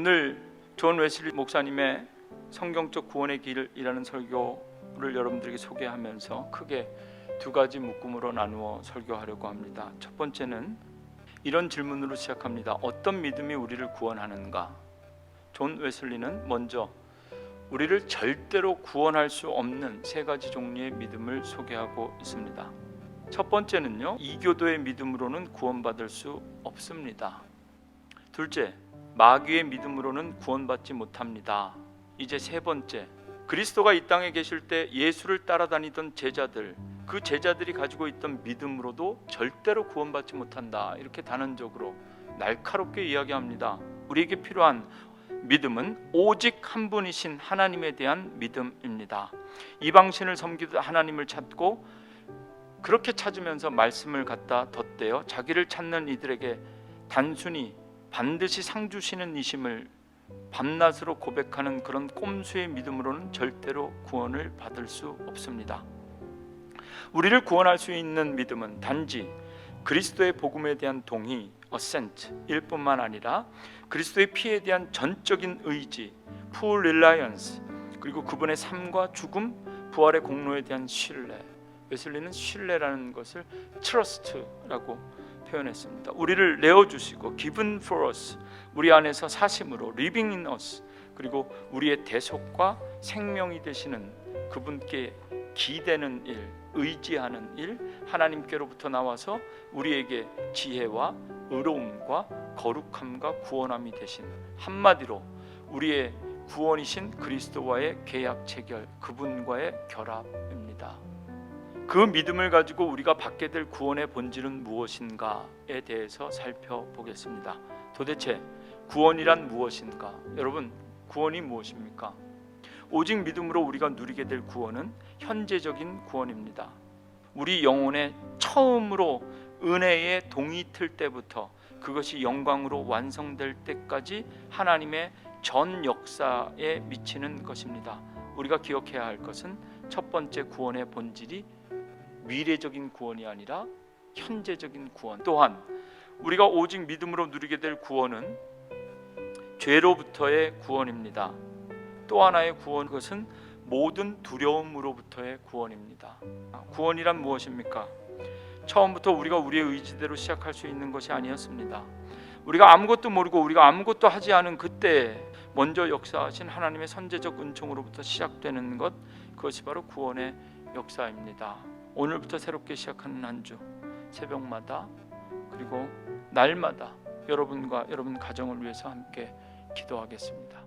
오늘 존 웨슬리 목사님의 성경적 구원의 길이라는 설교를 여러분들에게 소개하면서 크게 두 가지 묶음으로 나누어 설교하려고 합니다. 첫 번째는 이런 질문으로 시작합니다. 어떤 믿음이 우리를 구원하는가? 존 웨슬리는 먼저 우리를 절대로 구원할 수 없는 세 가지 종류의 믿음을 소개하고 있습니다. 첫 번째는요. 이교도의 믿음으로는 구원받을 수 없습니다. 둘째, 마귀의 믿음으로는 구원받지 못합니다. 이제 세 번째, 그리스도가 이 땅에 계실 때 예수를 따라다니던 제자들, 그 제자들이 가지고 있던 믿음으로도 절대로 구원받지 못한다. 이렇게 단언적으로 날카롭게 이야기합니다. 우리에게 필요한 믿음은 오직 한 분이신 하나님에 대한 믿음입니다. 이방신을 섬기듯 하나님을 찾고 그렇게 찾으면서 말씀을 갖다 덧대어 자기를 찾는 이들에게 단순히 반드시 상 주시는 이심을 밤낮으로 고백하는 그런 꼼수의 믿음으로는 절대로 구원을 받을 수 없습니다. 우리를 구원할 수 있는 믿음은 단지 그리스도의 복음에 대한 동의, 어센트일 뿐만 아니라 그리스도의 피에 대한 전적인 의지, full reliance, 그리고 그분의 삶과 죽음, 부활의 공로에 대한 신뢰. 웨슬리는 신뢰라는 것을 trust라고 표현했습니다. 우리를 내어 주시고 given for us, 우리 안에서 사심으로 living in us, 그리고 우리의 대속과 생명이 되시는 그분께 기대는 일, 의지하는 일, 하나님께로부터 나와서 우리에게 지혜와 의로움과 거룩함과 구원함이 되신 한마디로 우리의 구원이신 그리스도와의 계약 체결, 그분과의 결합입니다. 그 믿음을 가지고 우리가 받게 될 구원의 본질은 무엇인가에 대해서 살펴보겠습니다. 도대체 구원이란 무엇인가? 여러분, 구원이 무엇입니까? 오직 믿음으로 우리가 누리게 될 구원은 현재적인 구원입니다. 우리 영혼의 처음으로 은혜의 동이 틀 때부터 그것이 영광으로 완성될 때까지 하나님의 전 역사에 미치는 것입니다. 우리가 기억해야 할 것은 첫 번째 구원의 본질이 미래적인 구원이 아니라 현재적인 구원. 또한 우리가 오직 믿음으로 누리게 될 구원은 죄로부터의 구원입니다. 또 하나의 구원 그것은 모든 두려움으로부터의 구원입니다. 아, 구원이란 무엇입니까? 처음부터 우리가 우리의 의지대로 시작할 수 있는 것이 아니었습니다. 우리가 아무것도 모르고 우리가 아무것도 하지 않은 그때 먼저 역사하신 하나님의 선제적 은총으로부터 시작되는 것 그것이 바로 구원의 역사입니다. 오늘부터 새롭게 시작하는 한 주 새벽마다 그리고 날마다 여러분과 여러분 가정을 위해서 함께 기도하겠습니다.